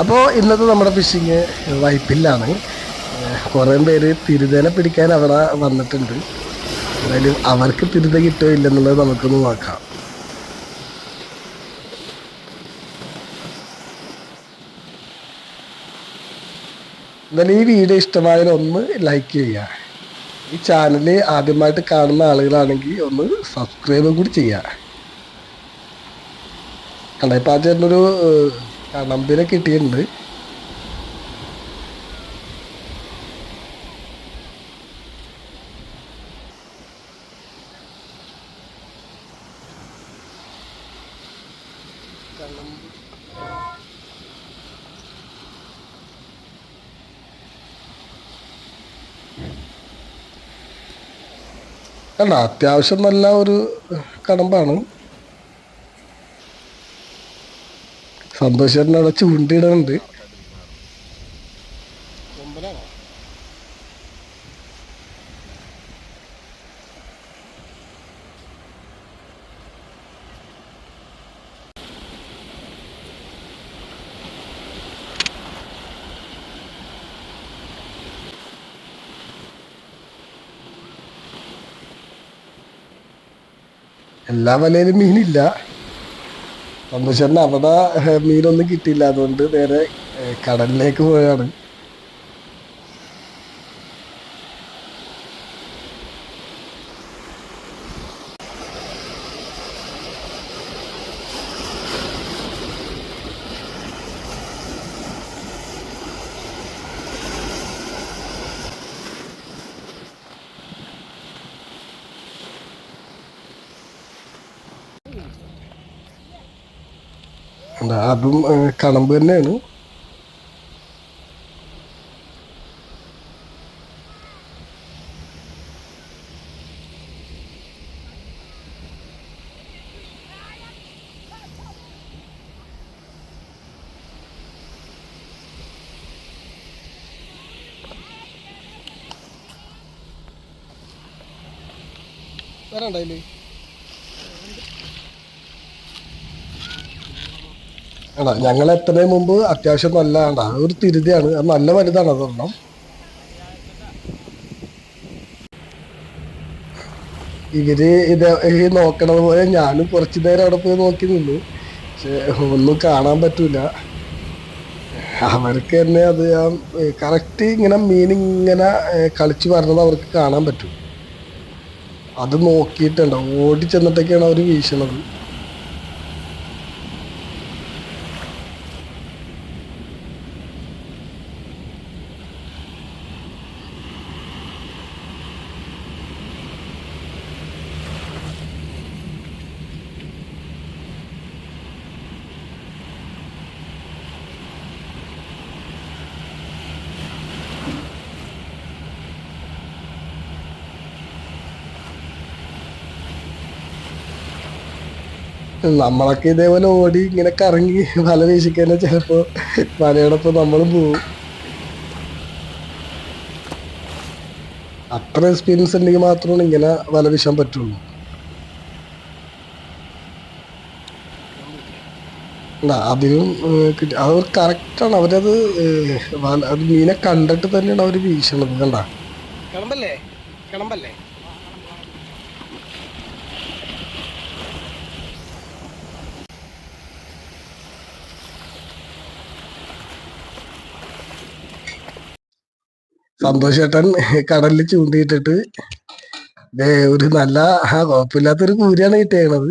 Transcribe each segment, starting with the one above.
അപ്പോൾ ഇന്നത്തെ നമ്മുടെ ഫിഷിങ് വൈപ്പിലാണ് കുറേ പേര് തിരുതേനെ പിടിക്കാൻ അവിടെ വന്നിട്ടുണ്ട്. എന്തായാലും അവർക്ക് തിരുത കിട്ടുമോ ഇല്ലെന്നുള്ളത് നമുക്കൊന്ന് നോക്കാം. എന്തായാലും ഈ വീഡിയോ ഇഷ്ടമായാൽ ഒന്ന് ലൈക്ക് ചെയ്യുക. ഈ ചാനൽ ആദ്യമായിട്ട് കാണുന്ന ആളുകളാണെങ്കിൽ ഒന്ന് സബ്സ്ക്രൈബും കൂടി ചെയ്യുക. കണ്ടപ്പോൾ ആ ചേട്ടനൊരു കണമ്പിനെ കിട്ടിയിട്ടുണ്ട്. അല്ല അത്യാവശ്യം നല്ല ഒരു കടമ്പാണ് സന്തോഷേട്ടൻ അവിടെ ചൂണ്ടിയിടുന്നുണ്ട്. എല്ലാ വലയിലും മീനില്ല. സന്തോഷേട്ടൻ അവിടെ ഏഹ്, മീനൊന്നും കിട്ടിയില്ല. അതുകൊണ്ട് നേരെ കടലിലേക്ക് പോയാണ്. അതും കണമ്പ് തന്നെയാണ്. വരണ്ടായില്ലേ? ആണോ ഞങ്ങൾ എത്തുന്നതിന് മുമ്പ് അത്യാവശ്യം നല്ല ആണ്ടാ ഒരു തിരുതിയാണ്. അത് നല്ല വലുതാണ് അതൊരെണ്ണം. ഇവർ ഇത് ഈ നോക്കണത് പോലെ ഞാനും കുറച്ചു നേരം അവിടെ പോയി നോക്കി നിന്നു. പക്ഷെ ഒന്നും കാണാൻ പറ്റൂല. അവർക്ക് തന്നെ അത് കറക്റ്റ് ഇങ്ങനെ മീൻ ഇങ്ങനെ കളിച്ചു വരുന്നത് അവർക്ക് കാണാൻ പറ്റും. അത് നോക്കിയിട്ടുണ്ടോ. ഓടി ചെന്നിട്ടൊക്കെയാണ് അവർ വീശണത്. നമ്മളൊക്കെ ഇതേപോലെ ഓടി ഇങ്ങനെ കറങ്ങി വല വീശിക്കാൻ ചിലപ്പോ വലയോടൊപ്പം നമ്മളും പോവും. അത്ര എക്സ്പീരിയൻസ് ഉണ്ടെങ്കിൽ മാത്രമാണ് ഇങ്ങനെ വല വീശാൻ പറ്റുള്ളൂ. അതിനും അത് കറക്റ്റാണ് അവരത് അത് മീനെ കണ്ടിട്ട് തന്നെയാണ് അവർ വീശണത് കണ്ട? കിളമ്പല്ലേ കിളമ്പല്ലേ സന്തോഷ് ചേട്ടൻ കടലിൽ ചൂണ്ടിയിട്ടിട്ട് ഒരു നല്ല ആ കുഴപ്പമില്ലാത്തൊരു കൂരിയാണ് കിട്ടിയത്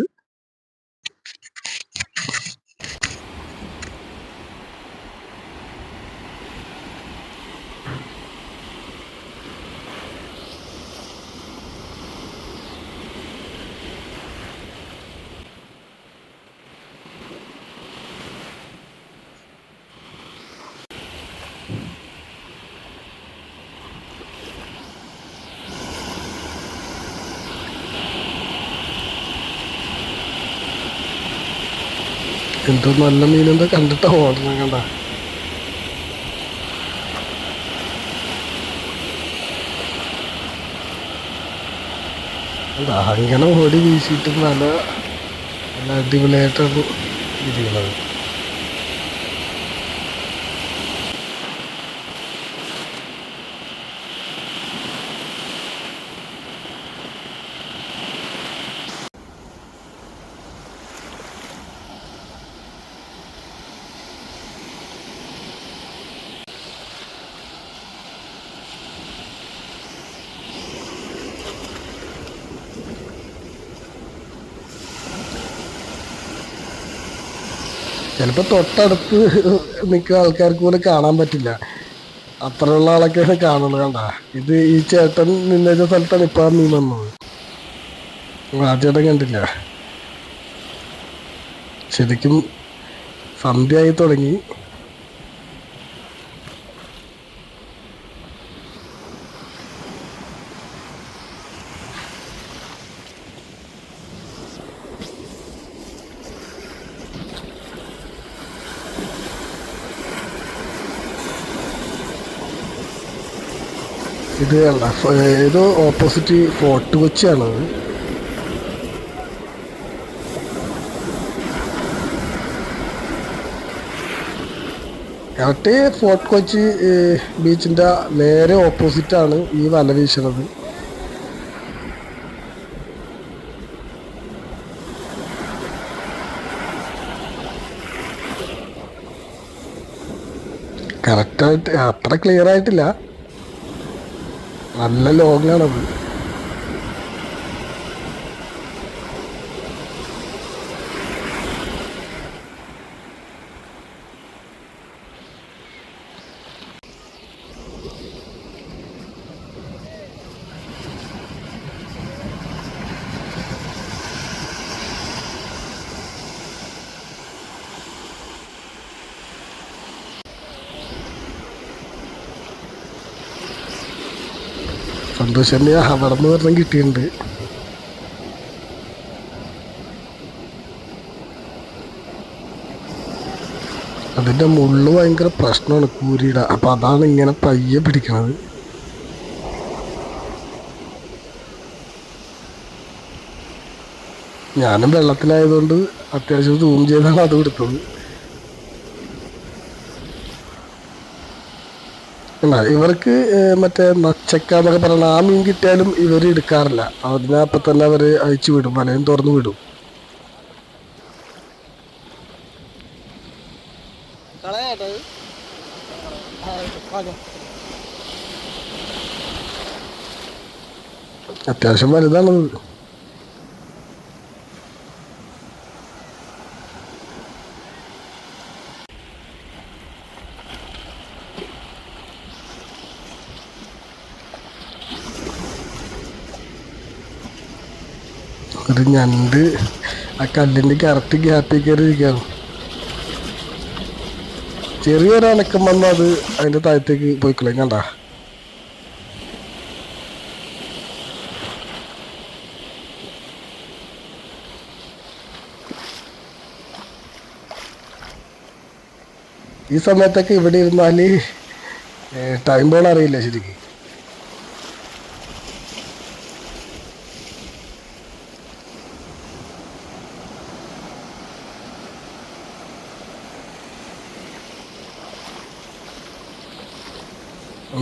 എന്തോ നല്ല മീനെന്തോ കണ്ടിട്ടാ ഓടണം കണ്ട അങ്ങനെ ഓടി വീശിയിട്ട് നല്ല നല്ല അടിപൊളിയായിട്ടാണ് ഇരിക്കുന്നത്. ചിലപ്പോൾ തൊട്ടടുത്ത് നിൽക്കുന്ന ആൾക്കാർക്ക് പോലും കാണാൻ പറ്റില്ല. അത്രയുള്ള ആളൊക്കെയാണ് കാണുന്നത് കണ്ട? ഇത് ഈ ചേട്ടൻ നിന്ന സ്ഥലത്താണ് ഇപ്പൊ ആ മീൻ വന്നത്. ആ ചേട്ടൻ കണ്ടില്ല. ശരിക്കും സന്ധ്യയായി തുടങ്ങി. ഇത് അല്ല ഓപ്പോസിറ്റ് ഫോർട്ട് കൊച്ചിയാണ് കറക്റ്റ് ഫോർട്ട് കൊച്ചി ബീച്ചിന്റെ നേരെ ഓപ്പോസിറ്റ് ആണ് ഈ വല വീശണത്. കറക്റ്റായിട്ട് അത്ര ക്ലിയർ ആയിട്ടില്ല. നല്ല ലോങ്ങാണത് തന്നെ അവിടെ നിന്ന് കിട്ടിയിട്ടുണ്ട്. മുള്ള ഭയങ്കര പ്രശ്നമാണ് കൂരിയുടെ അപ്പൊ അതാണ് ഇങ്ങനെ പയ്യെ പിടിക്കണത്. ഞാനും വെള്ളത്തിലായതുകൊണ്ട് അത്യാവശ്യം സൂം ചെയ്താണ് അത് എടുത്തത്. അല്ല ഇവർക്ക് മറ്റേ നച്ചക്ക എന്നൊക്കെ പറയുന്ന ആ മീൻ കിട്ടിയാലും ഇവർ എടുക്കാറില്ല അതിനപ്പൊ തന്നെ അവർ അയച്ചു വിടും വലയും തുറന്നു വിടും. അത്യാവശ്യം വലുതാണത് ഒരു ഞണ്ട് ആ കല്ലിന്റെ കറക്റ്റ് ഗ്യാപ്പിൽ കയറി ഇരിക്കുകയാണ്. ചെറിയൊരു അനക്കം വന്നാൽ അത് അതിന്റെ താഴത്തേക്ക് പോയിക്കളയും കണ്ട? ഈ സമയത്തൊക്കെ ഇവിടെ ഇരുന്നാൽ ടൈം പോണറിയില്ല ശരിക്കും.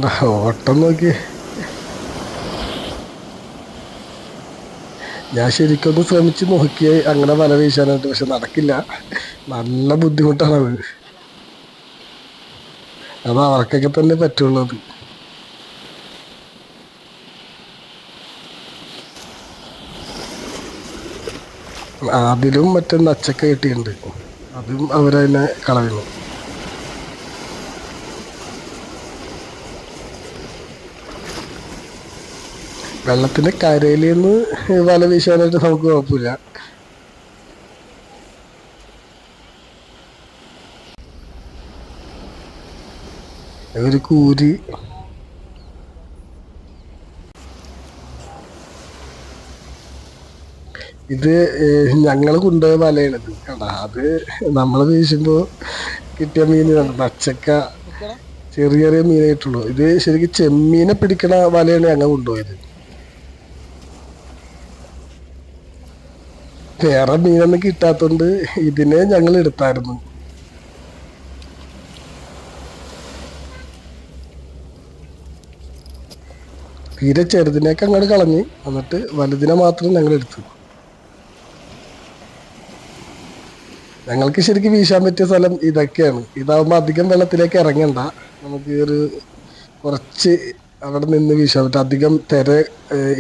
ഓട്ടം നോക്കി. ഞാൻ ശരിക്കൊന്ന് ശ്രമിച്ച് നോക്കി അങ്ങനെ വല വീശാനായിട്ട് പക്ഷെ നടക്കില്ല. നല്ല ബുദ്ധിമുട്ടാണത് അത്. അവർക്കൊക്കെ തന്നെ പറ്റുള്ളൂ അത്. അതിലും മറ്റേ നച്ചക്ക കിട്ടിയിട്ടുണ്ട്. അതും അവരതിനെ കളയുന്നു. വെള്ളത്തിന്റെ കരയിൽ നിന്ന് വല വീശാനായിട്ട് നമുക്ക് കുഴപ്പമില്ല. ഒരു കൂരി. ഇത് ഞങ്ങൾ കൊണ്ടുപോയ വലയാണിത് കേട്ടോ അത് നമ്മൾ വീശുമ്പോ കിട്ടിയ മീനാണ് പച്ചക്ക ചെറിയ ചെറിയ മീനായിട്ടുള്ളൂ. ഇത് ശരിക്കും ചെമ്മീനെ പിടിക്കണ വലയാണ് ഞങ്ങൾ കൊണ്ടുപോയത്. വേറെ മീനൊന്നും കിട്ടാത്തോണ്ട് ഇതിനെ ഞങ്ങൾ എടുത്തായിരുന്നു. തീരെ ചെറുതിനേക്ക് അങ്ങോട്ട് കളഞ്ഞ് എന്നിട്ട് വലുതിനെ മാത്രം ഞങ്ങൾ എടുത്തു. ഞങ്ങൾക്ക് ശരിക്കും വീശാൻ പറ്റിയ സ്ഥലം ഇതൊക്കെയാണ്. ഇതാവുമ്പോൾ അധികം വെള്ളത്തിലേക്ക് ഇറങ്ങണ്ട. നമുക്ക് ഒരു കുറച്ച് അവിടെ നിന്ന് വീശാൻ പറ്റും. അധികം തിര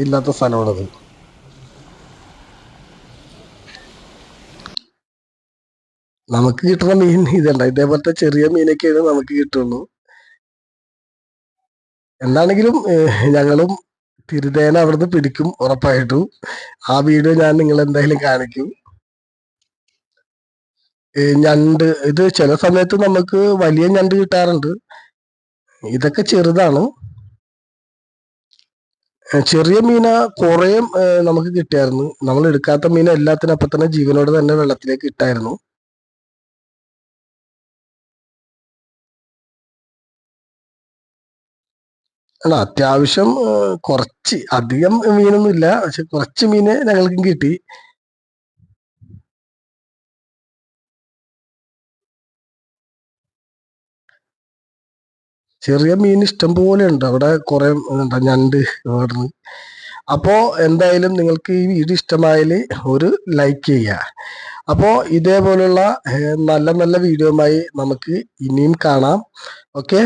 ഇല്ലാത്ത സ്ഥലമാണത്. നമുക്ക് കിട്ടുന്ന മീൻ ഇതല്ല ഇതേപോലത്തെ ചെറിയ മീനൊക്കെയാണ് നമുക്ക് കിട്ടുള്ളൂ. എന്താണെങ്കിലും ഞങ്ങളും തിരുതേന അവിടുന്ന് പിടിക്കും ഉറപ്പായിട്ടും. ആ വീഡിയോ ഞാൻ നിങ്ങൾ എന്തായാലും കാണിക്കും. ഞണ്ട് ഇത് ചില സമയത്ത് നമുക്ക് വലിയ ഞണ്ട് കിട്ടാറുണ്ട്. ഇതൊക്കെ ചെറുതാണ്. ചെറിയ മീന കുറേ നമുക്ക് കിട്ടിയായിരുന്നു. നമ്മൾ എടുക്കാത്ത മീൻ എല്ലാത്തിനും അപ്പൊ തന്നെ ജീവനോട് തന്നെ വെള്ളത്തിലേക്ക് ഇട്ടായിരുന്നു. അല്ല അത്യാവശ്യം കുറച്ച് അധികം മീനൊന്നും ഇല്ല. പക്ഷെ കുറച്ച് മീന് ഞങ്ങൾക്കും കിട്ടി. ചെറിയ മീൻ ഇഷ്ടം പോലെ ഉണ്ട്. അവിടെ കുറെ എന്താ ഞണ്ട് ഓടുന്നു അപ്പോ എന്തായാലും നിങ്ങൾക്ക് ഈ വീഡിയോ ഇഷ്ടമായാൽ ഒരു ലൈക്ക് ചെയ്യുക അപ്പോൾ ഇതേപോലുള്ള നല്ല നല്ല വീഡിയോമായി നമുക്ക് ഇനിയും കാണാം. ഓക്കെ?